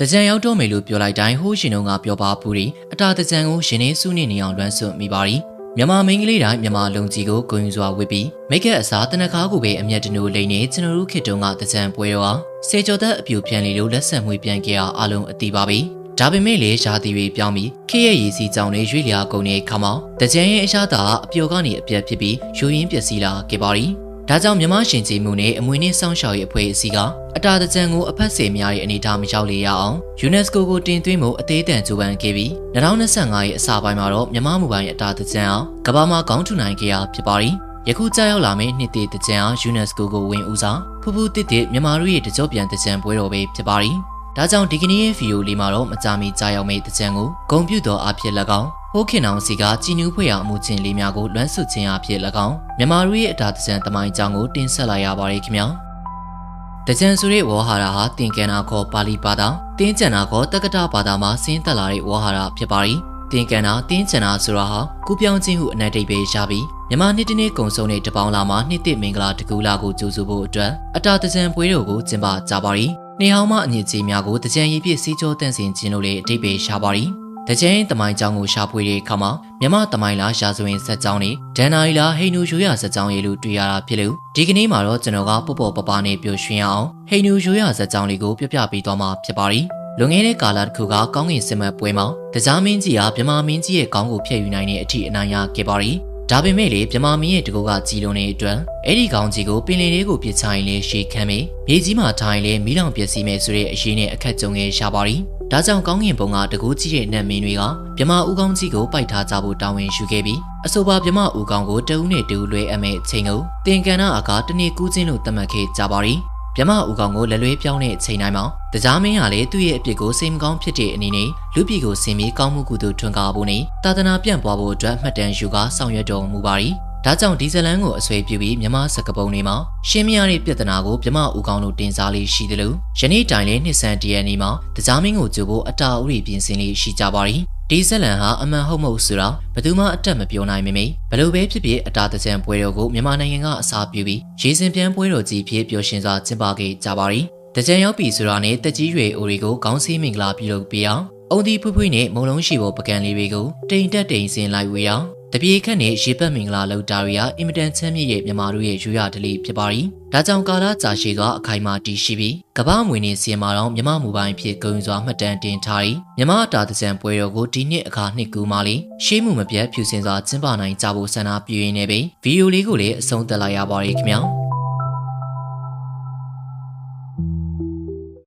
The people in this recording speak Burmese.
တကြံရောက်တော့မယ်လို့ပြောလိုက်တိုင်းဟိုးရှင်တို့ကပြောပါပူရီအတာတကြံကိုရှင်နေစုနေနေအောင်လွမ်းဆွမိပါရီမြန်မာမိန်းကလေးတိုင်းမြန်မာလုံကြီးကိုဂုဏ်ယူစွာဝစ်ပြီးမိတ်ကက်အစားတနခါကိုပဲအမျက်တနိုးလိမ့်နေကျွန်တော်တို့ခေတ္တကတကြံပွဲတော့စေကျော်သက်အပြူပြန်လီလို့လက်ဆက်မွေပြန်ကြအောင်အလုံးအတီးပါပြီဒါပေမဲ့လေရာသီတွေပြောင်းပြီးခေရဲ့ရည်စီကြောင်တွေရွေ့လျာကုန်တဲ့ခါမှာတကြံရဲ့အရှားသာအပျော်ကနေအပြက်ဖြစ်ပြီးယူရင်းပျက်စီးလာခဲ့ပါရီ ဒါကြောင့်မြမရှင်ကြီးမှုနဲ့အမွေနှင့်စောင့်ရှောက်ရေးအဖွဲ့အစည်းကအတာတကြံကိုအဖက်စေများရဲ့အနေအထားမရောက်လေရအောင် UNESCO ကိုတင်သွင်းမှုအသေးအတန်ကြိုးပမ်းခဲ့ပြီး2025ရဲ့အစပိုင်းမှာတော့မြမမူပိုင်းရဲ့အတာတကြံအောင်ကမ္ဘာမှာကောင်းထူနိုင်ခဲ့ရဖြစ်ပါရီယခုကြာရောက်လာမယ့်နှစ်တည်တကြံအောင် UNESCO ကိုဝင်ဦးစားဖူဖူတစ်တစ်မြန်မာတို့ရဲ့တကြောပြန်တကြံပွဲတော်ပဲဖြစ်ပါရီဒါကြောင့်ဒီကနေ့ရဲ့ဗီဒီယိုလေးမှာတော့မကြမီကြာရောက်မယ့်တကြံကိုဂုံပြူတော်အဖြစ်၎င်း ဟိုးခင်အောင်စီကကြည်နူးဖွဲ့ရအမှုချင်းလေးများကိုလွမ်းဆွခြင်းအဖြစ်၎င်းမြန်မာတို့ရဲ့အတာတကြံတမိုင်းကြောင်းကိုတင်ဆက်လာရပါတယ်ခင်ဗျာတကြံဆိုတဲ့ဝေါ်ဟာရဟာတင်ကန်နာခေါ်ပါဠိဘာသာတင်းကျန်နာခေါ်တက္ကတာဘာသာမှာဆင်းသက်လာတဲ့ဝေါ်ဟာရဖြစ်ပါရီတင်ကန်နာတင်းကျန်နာဆိုတာဟာကုပြောင်းခြင်းဟုအနက်တိတ်ပဲရပြီးမြန်မာနှစ်တနေ့ကုံဆုံးတဲ့တပေါင်းလာမှာနှစ်တစ်မင်္ဂလာတကူလာကိုကြိုဆိုဖို့အတွက်အတာတကြံပွဲတော်ကိုကျင်းပကြပါရီနေအောင်မှအညစ်အကြေးများကိုတကြံရည်ပြည့်စီးကြောတန့်စင်ခြင်းတို့လည်းအတိတ်ပဲရှာပါရီ တကြင်တမိုင်းကြောင်းကိုရှာဖွေတဲ့အခါမှာမြမတမိုင်းလားရာဇဝင်ဇက်ကြောင်းနဲ့ဒန်နာရီလားဟိန္ဒူရိုးရာဇက်ကြောင်းရဲ့လို့တွေ့ရတာဖြစ်လို့ဒီကနေ့မှာတော့ကျွန်တော်ကပေါ့ပေါ့ပပနဲ့ပျော်ရွှင်အောင်ဟိန္ဒူရိုးရာဇက်ကြောင်းလေးကိုပြပြပေးသွားမှာဖြစ်ပါရီလွန်ခဲ့တဲ့ကာလတစ်ခုကကောင်းကင်စစ်မက်ပွဲမှာတကြားမင်းကြီးဟာမြမမင်းကြီးရဲ့ခေါင်းကိုဖျက်ယူနိုင်တဲ့အထိအနိုင်ရခဲ့ပါရီဒါပေမဲ့လေမြမမင်းရဲ့တကူကကြီးလုံးတဲ့အတွက်အဲ့ဒီကောင်းကြီးကိုပင်လယ်လေးကိုပြစ်ချရင်လေရှေခံမေမြေကြီးမှာထိုင်လေမီးလောင်ပျက်စီးမယ်ဆိုတဲ့အရေးနဲ့အခက်ကြုံခဲ့ရှာပါရီ ဒါကြောင့်ကောင်းကင်ဘုံကတကူကြီးတဲ့နတ်မင်းတွေကမြမဦးကောင်းကြီးကိုပိုက်ထားကြဖို့တာဝန်ယူခဲ့ပြီးအဆိုပါမြမဦးကောင်းကိုတဦးနဲ့တဦးလွဲအမဲ့အချိန်ကိုတင်ကန်နာအကတနေ့ကူးချင်းလို့သတ်မှတ်ခဲ့ကြပါရီမြမဦးကောင်ကိုလက်လွဲပြောင်းတဲ့အချိန်တိုင်းမှာတကြားမင်းကလည်းသူ့ရဲ့အပြစ်ကိုစိတ်မကောင်းဖြစ်တဲ့အနေနဲ့လူပြည်ကိုဆင်ပြီးကောင်းမှုကုသိုလ်ထွန်းကားဖို့နဲ့တာသနာပြန့်ပွားဖို့အတွက်မှတ်တမ်းယူကာဆောင်ရွက်တော်မူပါရီ ဒါကြောင့်ဒီဇလန်ကိုအဆွေပြုပြီးမြမစကပုံတွေမှာရှင်းမရတဲ့ပြဿနာကိုမြမဦးကောင်းတို့တင်စားလေးရှိတယ်လို့ယနေ့တိုင်လေးနှစ်ဆန်တရနေ့မှာတကြားမင်းကိုကြိုဖို့အတာအဥရီပြင်ဆင်လေးရှိကြပါရီဒီဇလန်ဟာအမှန်ဟုတ်မဟုတ်ဆိုတာဘယ်သူမှအတက်မပြောနိုင်မမေဘလို့ပဲဖြစ်ဖြစ်အတာတကြံပွဲတော်ကိုမြန်မာနိုင်ငံကအစားပြုပြီးရေစင်ပြန်ပွဲတော်ကြီးဖြစ်ပျော်ရွှင်စွာကျင်းပခဲ့ကြပါရီတကြံရောက်ပြီဆိုတာနဲ့တက်ကြီးရွယ်အိုတွေကိုခေါင်းစည်းမင်္ဂလာပြုလုပ်ပေးအောင်အုံဒီဖွေးဖွေးနဲ့မုံလုံးရှိဖို့ပကံလေးတွေကိုတိမ်တက်တိမ်စင်လိုက်ဝေအောင်တ ပြေခန့်နဲ့ရေပတ်မင်္ဂလာလောက်တာရီယာအင်မတန်ချမ်းမြေ့ရဲ့မြန်မာတို့ရဲ့ယူရဒလေးဖြစ်ပါရီဒါကြောင့်ကာလာကြာရှည်စွာအခိုင်အမာတည်ရှိပြီးကမ္ဘာမွေနေစီမာတော့မြမမူပိုင်းဖြစ်ဂုံစွာမှတ်တမ်းတင်ထားပြီးမြမတာတကြံပွဲတော်ကိုဒီနှစ်အခါနှစ်ကူးမှလေးရှေးမှုမပြတ်ဖြူစင်စွာကျင်းပနိုင်ကြဖို့ဆန္ဒပြုရင်းနဲ့ပဲဗီဒီယိုလေးကိုလည်းအဆုံးသတ်လိုက်ရပါရခင်ဗျာ